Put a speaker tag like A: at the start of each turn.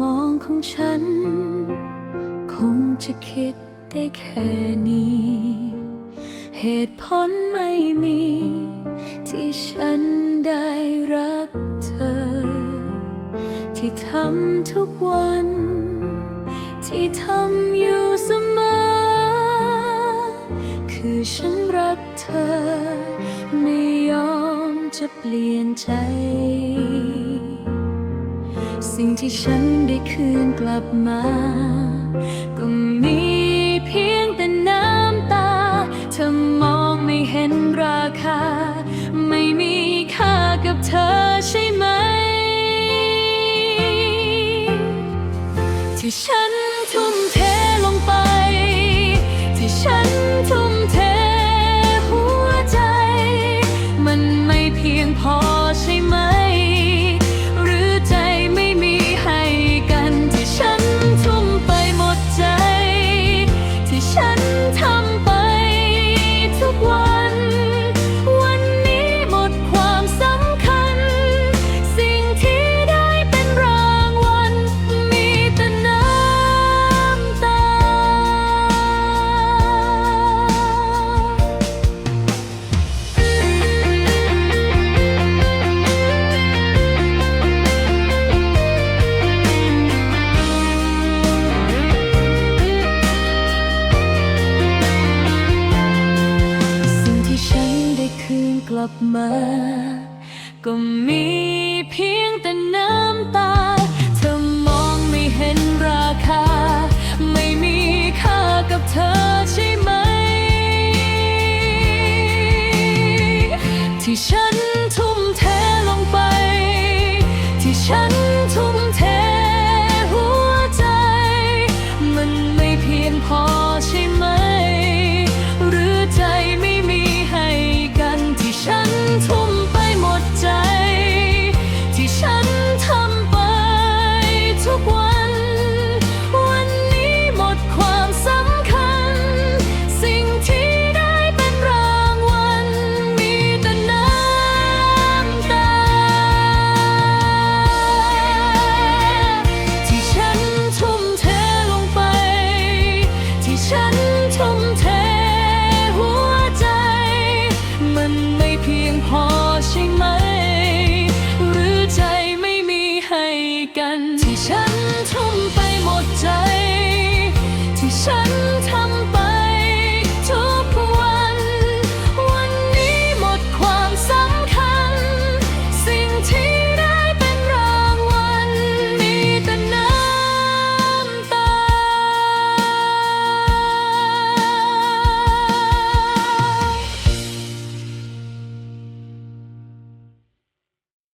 A: มองของฉัน คงจะคิดได้แค่นี้ เหตุผลไม่มี ที่ฉันได้รักเธอ ที่ทำทุกวัน ที่ทำอยู่เสมอ คือฉันรักเธอ ไม่ยอมจะเปลี่ยนใจ สิ่งที่ฉันได้คืนกลับมา ก็มีเพียงแต่น้ำตา เธอมองไม่เห็นราคา ไม่มีค่ากับเธอใช่ไหม ที่ฉัน ลับมา ก็มีเพียงแต่น้ำตา เธอมองไม่เห็นราคา ไม่มีค่ากับเธอใช่ไหม ที่ฉัน อ